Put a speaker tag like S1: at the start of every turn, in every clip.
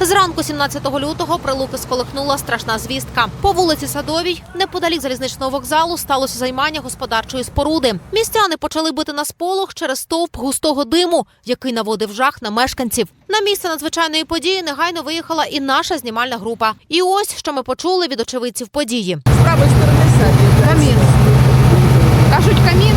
S1: Зранку 17 лютого прилуки сколихнула страшна звістка. По вулиці Садовій, неподалік залізничного вокзалу, сталося займання господарчої споруди. Містяни почали бити на сполох через стовп густого диму, який наводив жах на мешканців. На місце надзвичайної події негайно виїхала і наша знімальна група. І ось що ми почули від очевидців події.
S2: З правої сторони. Камін.
S3: Кажуть, камін?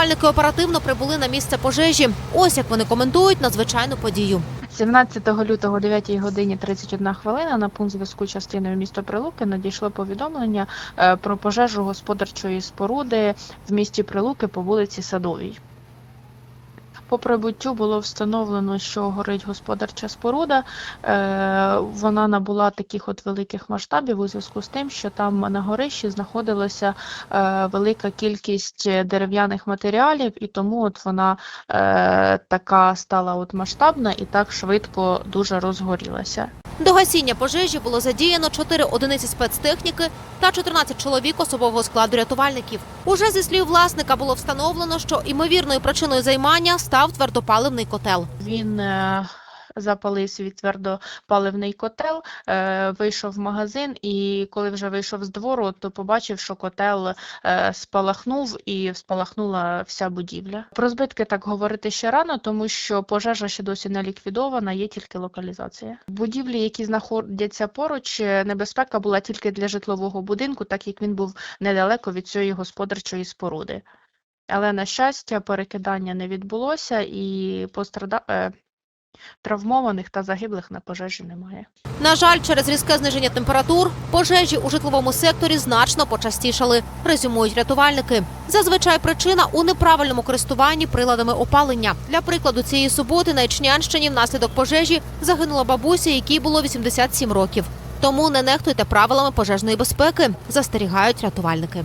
S1: Рятувальники оперативно прибули на місце пожежі. Ось як вони коментують надзвичайну подію.
S3: 17 лютого о 9 годині 31 хвилина на пункт зв'язку частиною міста Прилуки надійшло повідомлення е, про пожежу господарчої споруди в місті Прилуки по вулиці Садовій. По прибуттю було встановлено, що горить господарча споруда. Е, Вона набула таких от великих масштабів у зв'язку з тим, що там на горищі знаходилася е, велика кількість дерев'яних матеріалів, і тому от вона е, така стала от масштабна і так швидко дуже розгорілася.
S1: До гасіння пожежі було задіяно 4 одиниці спецтехніки та 14 чоловік особового складу рятувальників. Уже зі слів власника було встановлено, що імовірною причиною займання став твердопаливний котел.
S3: Він е, запалив свій твердопаливний котел, е, вийшов в магазин, і коли вже вийшов з двору, то побачив, що котел е, спалахнув і спалахнула вся будівля. Про збитки так говорити ще рано, тому що пожежа ще досі не ліквідована, є тільки локалізація. Будівлі, які знаходяться поруч, е, небезпека була тільки для житлового будинку, так як він був недалеко від цієї господарчої споруди. Але, на щастя, перекидання не відбулося і пострада... травмованих та загиблих на пожежі немає.
S1: На жаль, через різке зниження температур пожежі у житловому секторі значно почастішали, резюмують рятувальники. Зазвичай причина у неправильному користуванні приладами опалення. Для прикладу, цієї суботи на Ічнянщині внаслідок пожежі загинула бабуся, якій було 87 років. Тому не нехтуйте правилами пожежної безпеки, застерігають рятувальники.